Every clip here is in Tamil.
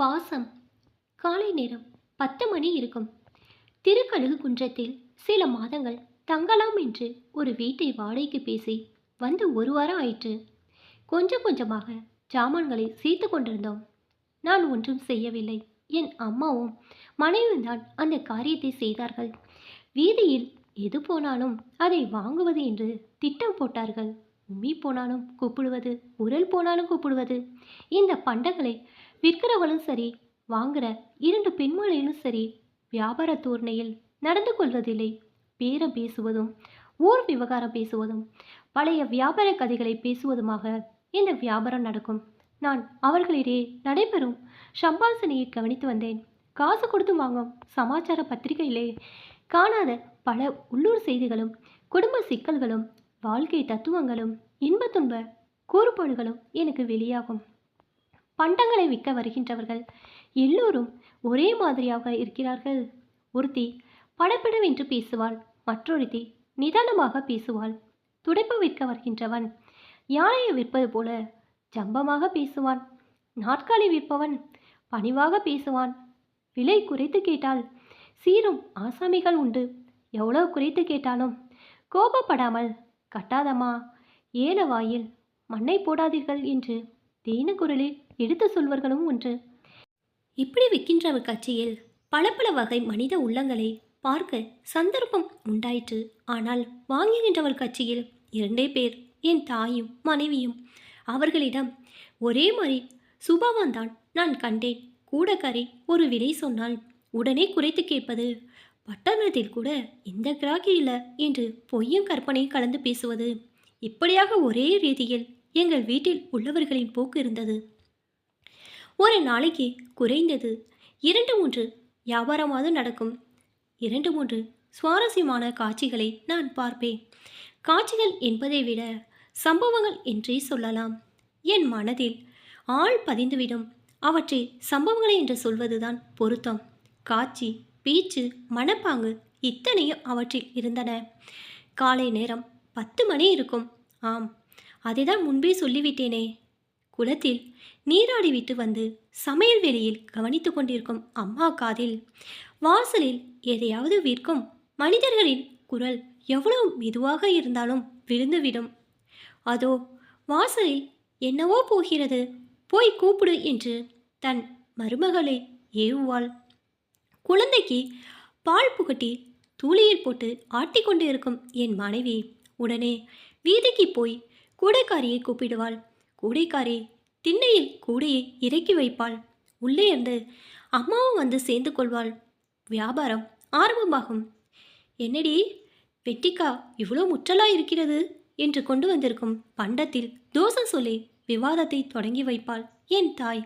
பாசம். காலை நேரம் பத்து மணி இருக்கும். திருக்கழுகு குன்றத்தில் சில மாதங்கள் தங்கலாம் என்று ஒரு வீட்டை வாடகைக்கு பேசி வந்து ஒரு வாரம் ஆயிற்று. கொஞ்சம் கொஞ்சமாக ஜாமான்களை சேர்த்து கொண்டிருந்தோம். நான் ஒன்றும் செய்யவில்லை. என் அம்மாவும் மனைவியும் தான் அந்த காரியத்தை செய்தார்கள். வீதியில் எது போனாலும் அதை வாங்குவது என்று திட்டம் போட்டார்கள். உம்மி போனாலும் கூப்பிடுவது உரல் போனாலும் கூப்பிடுவது. இந்த பண்டங்களை விற்கிறவளும் சரி வாங்குற இரண்டு பெண்மொழியிலும் சரி வியாபார தோரணையில் நடந்து கொள்வதில்லை. பேரம் பேசுவதும் ஊர் விவகாரம் பேசுவதும் பழைய வியாபார கதைகளை பேசுவதுமாக இந்த வியாபாரம் நடக்கும். நான் அவர்களிடையே நடைபெறும் சம்பாசனையை கவனித்து வந்தேன். காசு கொடுத்து வாங்கும் சமாச்சார பத்திரிகையிலே காணாத பல உள்ளூர் செய்திகளும் குடும்ப சிக்கல்களும் வாழ்க்கை தத்துவங்களும் இன்ப துன்ப கூறுபாடுகளும் எனக்கு வெளியாகும். பண்டங்களை விற்க வருகின்றவர்கள். எல்லோரும் ஒரே மாதிரியாக இருக்கிறார்கள். ஒருத்தி படப்படவென்று பேசுவாள் மற்றொருத்தி நிதானமாக பேசுவாள் துடைப்பு விற்க வருகின்றவன் யானையை விற்பது போல ஜம்பமாக பேசுவான் நாற்காலி விற்பவன் பணிவாக பேசுவான். விலை குறைத்து கேட்டால் சீரும் ஆசாமிகள் உண்டு எவ்வளவு குறைத்து கேட்டாலும் கோபப்படாமல் கட்டாதம்மா ஏல வாயில் மண்ணை போடாதீர்கள் என்று தேன குரலில் எடுத்து சொல்வர்களும் ஒன்று. இப்படி விற்கின்றவர் கட்சியில் பல பல வகை மனித உள்ளங்களை பார்க்க சந்தர்ப்பம் உண்டாயிற்று. ஆனால் வாங்குகின்றவர் கட்சியில் இரண்டே பேர் என் தாயும் மனைவியும். அவர்களிடம் ஒரே மாதிரி சுபாவம்தான் நான் கண்டேன். கூடக்காரி ஒரு விலை சொன்னால் உடனே குறைத்து கேட்பது. பட்டணத்தில் கூட இந்த கிராக்கி இல்லை என்று பொய்யும் கற்பனை கலந்து பேசுவது. இப்படியாக ஒரே ரீதியில் எங்கள் வீட்டில் உள்ளவர்களின் போக்கு இருந்தது. ஒரு நாளைக்கு குறைந்தது இரண்டு மூன்று வியாபாரமாவது நடக்கும். இரண்டு மூன்று சுவாரஸ்யமான காட்சிகளை நான் பார்ப்பேன். காட்சிகள் என்பதை விட சம்பவங்கள் என்றே சொல்லலாம். என் மனதில் ஆள் பதிந்துவிடும். அவற்றை சம்பவங்களை என்று சொல்வதுதான் பொருத்தம். காட்சி பேச்சு மனப்பாங்கு இத்தனையும் அவற்றில் இருந்தன. காலை நேரம் பத்து மணி இருக்கும். ஆம் அதைதான் முன்பே சொல்லிவிட்டேனே. குளத்தில் நீராடிவிட்டு வந்து சமையல் வேலையில் கவனித்து கொண்டிருக்கும் அம்மா காதில் வாசலில் எதையாவது விற்கும் மனிதர்களின் குரல் எவ்வளவு மெதுவாக இருந்தாலும் விழுந்துவிடும். அதோ வாசலில் என்னவோ போகிறது போய் கூப்பிடு என்று தன் மருமகளை ஏவுவாள். குழந்தைக்கு பால் புகட்டி தூளியில் போட்டு ஆட்டிக்கொண்டு இருக்கும் என் மனைவி உடனே வீதிக்கு போய் கூடைக்காரியை கூப்பிடுவாள். கூடைக்காரி திண்ணையில் கூடையை இறக்கி வைப்பாள். உள்ளே இருந்து அம்மாவும் வந்து சேர்ந்து கொள்வாள். வியாபாரம் ஆரம்பமாகும். என்னடி வெட்டிக்கா இவ்வளோ முற்றலாக இருக்கிறது? என்று கொண்டு வந்திருக்கும் பண்டத்தில் தோசை சொல்லி விவாதத்தை தொடங்கி வைப்பாள் என் தாய்.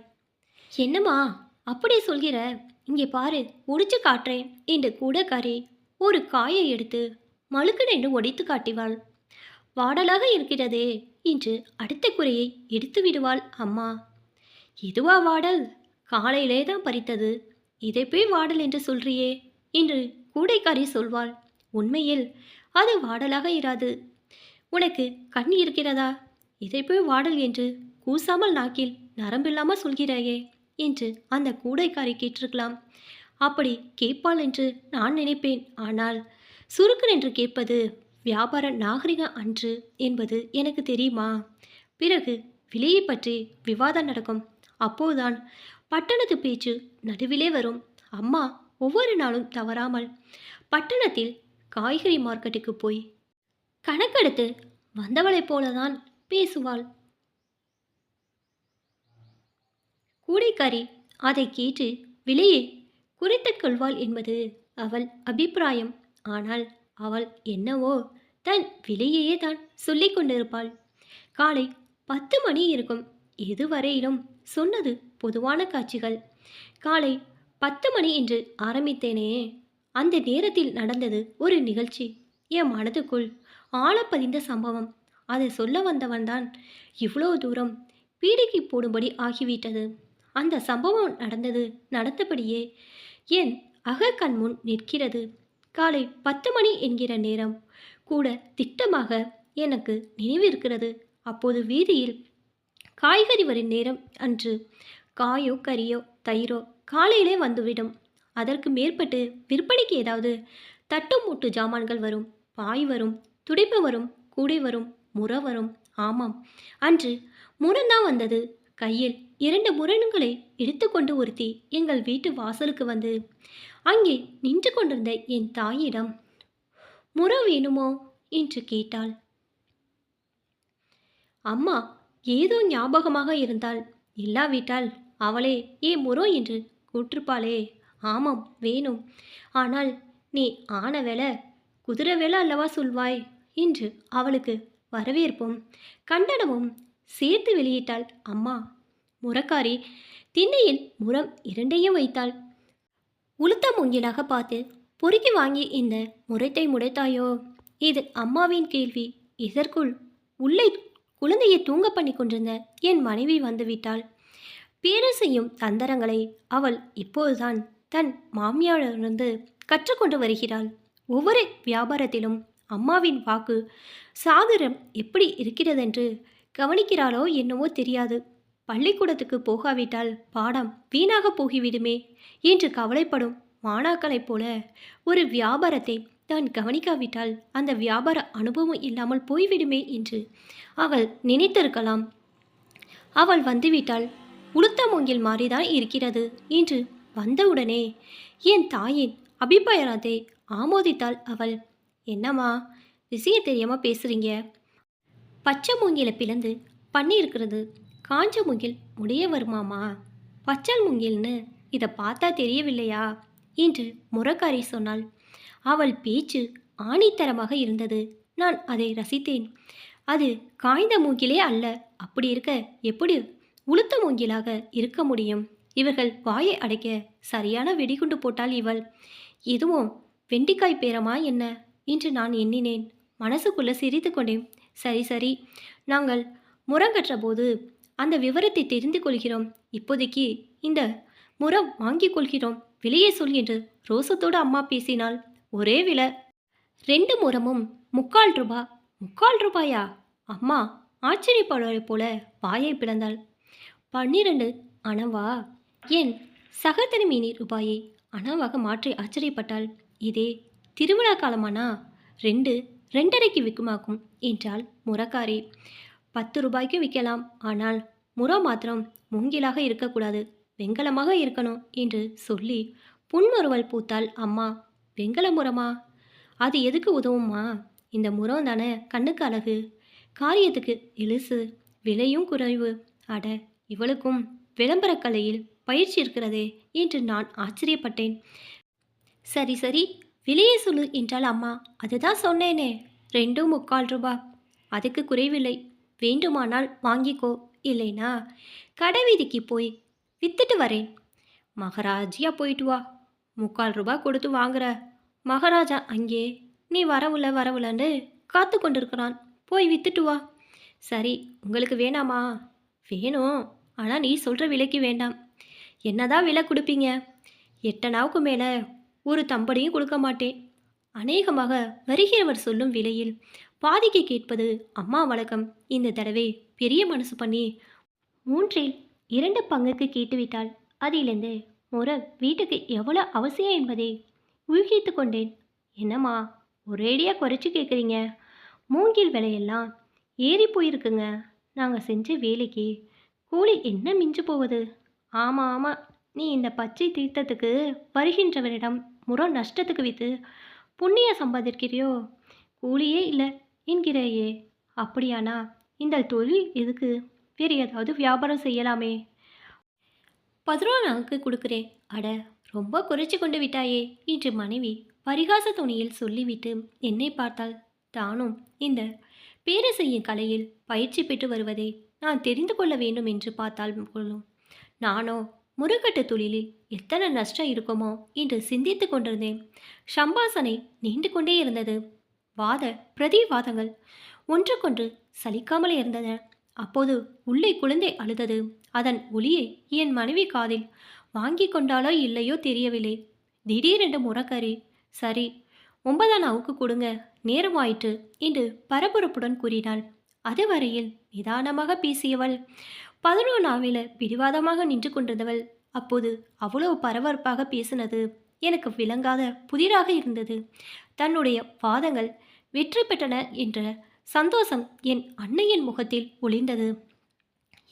என்னம்மா அப்படி சொல்கிற? இங்கே பாரு ஒடிச்சு காட்டுறேன் என்று கூடக்காரி ஒரு காயை எடுத்து மழுக்கடென்று ஒடித்து காட்டிவாள். வாடலாக இருக்கிறதே என்று அடுத்த குறையை எடுத்து விடுவாள் அம்மா. இதுவா வாடல்? காலையிலே தான் பறித்தது. இதை போய் வாடல் என்று சொல்றியே என்று கூடைக்காரி சொல்வாள். உண்மையில் அது வாடலாக இராது. உனக்கு கண் இருக்கிறதா? இதை போய் வாடல் என்று கூசாமல் நாக்கில் நரம்பில்லாமல் சொல்கிறாயே என்று அந்த கூடைக்காரி கேட்டிருக்கலாம். அப்படி கேட்பாள் என்று நான் நினைப்பேன். ஆனால் சுருக்கன் என்று கேட்பது வியாபார நாகரிகம் அன்று என்பது எனக்கு தெரியுமா? பிறகு விலையை பற்றி விவாதம் நடக்கும். அப்போதுதான் பட்டணத்து பேச்சு நடுவிலே வரும். அம்மா ஒவ்வொரு நாளும் தவறாமல் பட்டணத்தில் காய்கறி மார்க்கெட்டுக்கு போய் கணக்கெடுத்து வந்தவளைப் போலதான் பேசுவாள். கூடைக்காரி அதை கேட்டு விலையை குறைத்துக் கொள்வாள் என்பது அவள் அபிப்பிராயம். ஆனால் அவள் என்னவோ தன் விலையையே தான் சொல்லி கொண்டிருப்பாள். காலை பத்து மணி இருக்கும். இதுவரையிலும் சொன்னது பொதுவான காட்சிகள். காலை பத்து மணி என்று ஆரம்பித்தேனே. அந்த நேரத்தில் நடந்தது ஒரு நிகழ்ச்சி. என் மனதுக்குள் ஆழப்பதிந்த சம்பவம். அதை சொல்ல வந்தவன்தான் இவ்வளோ தூரம் பீடிக்கு போடும்படி ஆகிவிட்டது. அந்த சம்பவம் நடந்தது நடந்தபடியே என் அகக்கண் முன் நிற்கிறது. காலை பத்து மணி என்கிற நேரம். கூட திட்டமாக எனக்கு நினைவிருக்கிறது. அப்போது வீதியில் காய்கறி வரும் நேரம் அன்று. காயோ கறியோ தயிரோ காலையிலே வந்துவிடும். அதற்கு மேற்பட்டு விற்பனைக்கு ஏதாவது தட்டு மூட்டு ஜாமான்கள் வரும். பாய் வரும் துடைப்பு வரும் கூடை வரும் முறை வரும். ஆமாம் அன்று முரந்தான் வந்தது. கையில் இரண்டு முரண்களை எடுத்துக்கொண்டு ஒருத்தி எங்கள் வீட்டு வாசலுக்கு வந்து அங்கே நின்று கொண்டிருந்த என் தாயிடம் முறை வேணுமோ? என்று கேட்டாள். அம்மா ஏதோ ஞாபகமாக இருந்தால். இல்லாவிட்டால் அவளே ஏ முரோ என்று கூற்றுப்பாளே. ஆமாம் வேணும். ஆனால் நீ ஆன வேலை குதிரை வேலை அல்லவா சொல்வாய்? என்று அவளுக்கு வரவேற்பும் கண்டனமும் சேர்த்து வெளியிட்டாள் அம்மா. முறக்காரி திண்ணையில் முறம் இரண்டையும் வைத்தாள். உளுத்த மூங்கிலாக பார்த்து பொறுக்கி வாங்கி இந்த முறைத்தை முடைத்தாயோ? இது அம்மாவின் கேள்வி. இதற்குள் உள்ளே குழந்தையை தூங்க பண்ணி கொண்டிருந்த என் மனைவி வந்துவிட்டாள் பேரரசையும் தந்தரங்களை அவள் இப்போதுதான் தன் மாமியாரிலிருந்து கற்றுக்கொண்டு வருகிறாள். ஒவ்வொரு வியாபாரத்திலும் அம்மாவின் வாக்கு சாகரம் எப்படி இருக்கிறதென்று கவனிக்கிறாளோ என்னவோ தெரியாது. பள்ளிக்கூடத்துக்கு போகாவிட்டால் பாடம் வீணாக போகிவிடுமே என்று கவலைப்படும் மாணாக்களைப் போல ஒரு வியாபாரத்தை தான் கவனிக்காவிட்டால் அந்த வியாபார அனுபவம் இல்லாமல் போய்விடுமே என்று அவள் நினைத்திருக்கலாம். அவள் வந்துவிட்டாள் உளுத்த மூங்கில் மாறிதான் இருக்கிறது என்று வந்தவுடனே என் தாயின் அபிப்பிராயத்தை ஆமோதித்தாள் அவள். என்னம்மா விஷயம் தெரியாமல் பேசுகிறீங்க பச்சை மூங்கில பிளந்து பண்ணி இருக்கிறது. காஞ்ச மூங்கில் முடிய வருமாமா? பச்சல் மூங்கில்னு இதை பார்த்தா தெரியவில்லையா? என்று முறக்காரி சொன்னாள். அவள் பேச்சு ஆணித்தரமாக இருந்தது. நான் அதை ரசித்தேன். அது காய்ந்த மூங்கிலே அல்ல. அப்படி இருக்க எப்படி உளுத்த மூங்கிலாக இருக்க முடியும்? இவர்கள் வாயை அடைக்க சரியான வெடிகுண்டு போட்டால் இவள். எதுவும் வெண்டிக்காய் பேரமா என்ன? என்று நான் எண்ணினேன். மனசுக்குள்ளே சிரித்து கொண்டேன் சரி சரி. நாங்கள் முறங்கற்ற போது அந்த விவரத்தை தெரிந்து கொள்கிறோம். இப்போதைக்கு இந்த முறம் வாங்கிக் கொள்கிறோம். விலையை சொல் என்று ரோசத்தோடு அம்மா பேசினாள். ஒரே விலை. ரெண்டு முறமும் முக்கால் ரூபா. முக்கால் ரூபாயா? அம்மா ஆச்சரியப்படுவதைப் போல வாயை பிளந்தாள். பன்னிரண்டு அணவா? என் சகத்தனி மீனி ரூபாயை அணவாக மாற்றி ஆச்சரியப்பட்டாள். இதே திருவிழா காலமானா? ரெண்டு ரெண்டரைக்கு விற்குமாக்கும் என்றாள் முறக்காரி. பத்து ரூபாய்க்கு விற்கலாம். ஆனால் முறை மாத்திரம் மூங்கிலாக இருக்கக்கூடாது. வெங்கலமாக இருக்கணும் என்று சொல்லி புன்முறுவல் பூத்தால் அம்மா. வெங்கல முறமா? அது எதுக்கு உதவுமா இந்த முறம் தானே கண்ணுக்கு அழகு. காரியத்துக்கு எலுசு விலையும் குறைவு. அட இவளுக்கும் விளம்பரக் கலையில் பயிற்சி இருக்கிறதே என்று நான் ஆச்சரியப்பட்டேன். சரி சரி விலையை சொல்லு என்றால் அம்மா. அதுதான் சொன்னேனே ரெண்டும் முக்கால் ரூபா. அதுக்கு குறைவில்லை. வேண்டுமானால் வாங்கிக்கோ இல்லைனா கடை வீதிக்கு போய் வித்துட்டு வரேன். மகாராஜியா போயிட்டு வா. முக்கால் ரூபா கொடுத்து வாங்குற. மகாராஜா அங்கே நீ வரவுல வரவுலன்னு காத்து கொண்டிருக்கிறான். போய் வித்துட்டு வா. சரி உங்களுக்கு வேணாமா? வேணும். ஆனால் நீ சொல்கிற விலைக்கு வேண்டாம். என்னதான் விலை கொடுப்பீங்க? எட்டனாவுக்கு மேலே ஒரு தம்படியும் கொடுக்க மாட்டேன். அநேகமாக வருகிறவர் சொல்லும் விலையில் பாதிக்கு கேட்பது அம்மா வழக்கம். இந்த தடவை பெரிய மனசு பண்ணி மூன்றில் இரண்டு பங்குக்கு கேட்டுவிட்டால் அதிலிருந்து முறை வீட்டுக்கு எவ்வளோ அவசியம் என்பதை ஊகித்து கொண்டேன். என்னம்மா ஒரேடியாக குறைச்சி கேட்குறீங்க மூங்கில் விலையெல்லாம் ஏறி போயிருக்குங்க. நாங்கள் செஞ்ச வேலைக்கு கூலி என்ன மிஞ்சு போவது ஆமாம் ஆமாம் நீ இந்த பச்சை தீர்த்தத்துக்கு வருகின்றவரிடம் முறம் நஷ்டத்துக்கு விற்று புண்ணிய சம்பாதிக்கிறியோ? கூலியே இல்லை. என்கிறாயே. அப்படியானா? இந்த தொழில் எதுக்கு? வேறு ஏதாவது வியாபாரம் செய்யலாமே. பதினோரு நாளுக்கு கொடுக்குறேன். அட ரொம்ப குறைச்சி கொண்டு விட்டாயே என்று மனைவி பரிகாச துணியில் சொல்லிவிட்டு என்னை பார்த்தால் தானும் இந்த பேர செய்யும் கலையில் பயிற்சி பெற்று வருவதை நான் தெரிந்து கொள்ள வேண்டும் என்று பார்த்தால் கொள்ளும் நானோ முருகட்டு தொழிலில் எத்தனை நஷ்டம் இருக்குமோ என்று சிந்தித்து கொண்டிருந்தேன். சம்பாசனை நீண்டு கொண்டே இருந்தது. வாத பிரதிவாதங்கள் ஒன்றுக்கொன்று சலிக்காமல் இருந்தன. அப்போது உள்ளே குழந்தை அழுதது. அதன் ஒளியை என் மனைவி காதில் வாங்கி கொண்டாலோ இல்லையோ தெரியவில்லை. திடீரென்று முறக்கறி சரி ஒன்பதாம் நாவுக்கு கொடுங்க நேரமாயிற்று என்று பரபரப்புடன் கூறினாள். அதுவரையில் நிதானமாக பேசியவள் பதினொன்றாவில பிடிவாதமாக நின்று கொண்டிருந்தவள். அப்போது அவ்வளவு பரபரப்பாக பேசினது எனக்கு விளங்காத புதிராக இருந்தது. தன்னுடைய வாதங்கள் வெற்றி பெற்றன என்ற சந்தோஷம் என் அன்னையின் முகத்தில் ஒளிந்தது.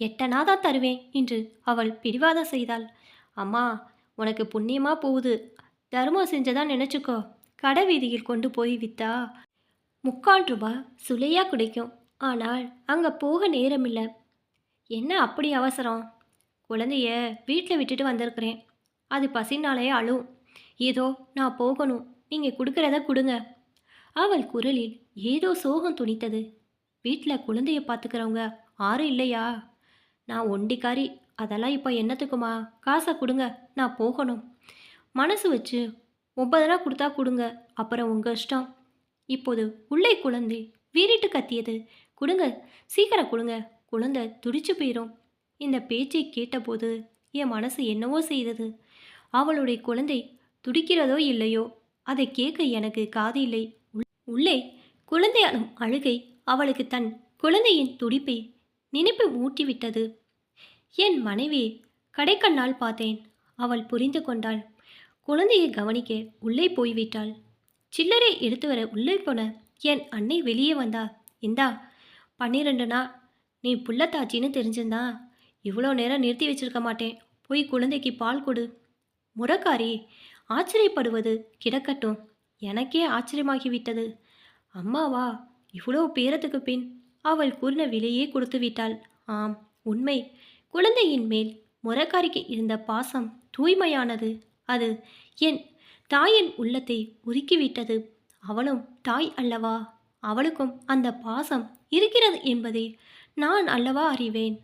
எட்டனாதான் தருவேன் என்று அவள் பிடிவாதம் செய்தாள். அம்மா உனக்கு புண்ணியமா போகுது. தர்மம் செஞ்சதா நினச்சிக்கோ. கடை வீதியில் கொண்டு போய் வித்தா முக்கால் ரூபாய் சுலையாக கிடைக்கும். ஆனால் அங்கே போக நேரமில்லை. என்ன அப்படி அவசரம்? குழந்தைய வீட்டில் விட்டுட்டு வந்திருக்கிறேன். அது பசினாலே அழும். ஏதோ நான் போகணும். நீங்கள் கொடுக்குறத கொடுங்க. அவள் குரலில் ஏதோ சோகம் துணித்தது. வீட்டில் குழந்தைய பார்த்துக்கிறவங்க ஆரும் இல்லையா? நான் ஒண்டிக்காரி அதெல்லாம் இப்போ என்னத்துக்குமா? காசை கொடுங்க நான் போகணும். மனசு வச்சு ஒன்பதுனா கொடுத்தா கொடுங்க அப்புறம் உங்கள் இஷ்டம். இப்போது உள்ளே குழந்தை வீறிட்டு கத்தியது. கொடுங்க சீக்கிரம் கொடுங்க. குழந்தை துடிச்சு போயிடும் இந்த பேச்சை கேட்டபோது என் மனசு என்னவோ செய்தது. அவளுடைய குழந்தை துடிக்கிறதோ இல்லையோ? அதை கேட்க எனக்கு காது இல்லை உள்- உள்ளே குழந்தை அழும் அழுகை அவளுக்கு தன் குழந்தையின் துடிப்பை நினைப்பு மூட்டிவிட்டது. என் மனைவி கடைக்கண்ணால் பார்த்தேன். அவள் புரிந்து கொண்டாள். குழந்தையை கவனிக்க உள்ளே போய்விட்டாள். சில்லறை எடுத்து வர உள்ளே போன என் அன்னை வெளியே வந்தா இந்தா பன்னிரெண்டுனா நீ புள்ளத்தாச்சின்னு தெரிஞ்சிருந்தா இவ்வளோ நேரம் நிறுத்தி வச்சிருக்க மாட்டேன். போய் குழந்தைக்கு பால் கொடு. முறக்காரி ஆச்சரியப்படுவது கிடக்கட்டும். எனக்கே ஆச்சரியமாகிவிட்டது. அம்மாவா இவ்வளோ பேரத்துக்கு பின் அவள் கூறின விலையே கொடுத்து விட்டாள். ஆம் உண்மை. குழந்தையின் மேல் முரக்காரிக்கு இருந்த பாசம் தூய்மையானது. அது என் தாயின் உள்ளத்தை உருக்கிவிட்டது. அவளும் தாய் அல்லவா? அவளுக்கும் அந்த பாசம் இருக்கிறது என்பதை நான் அல்லவா அறிவேன்.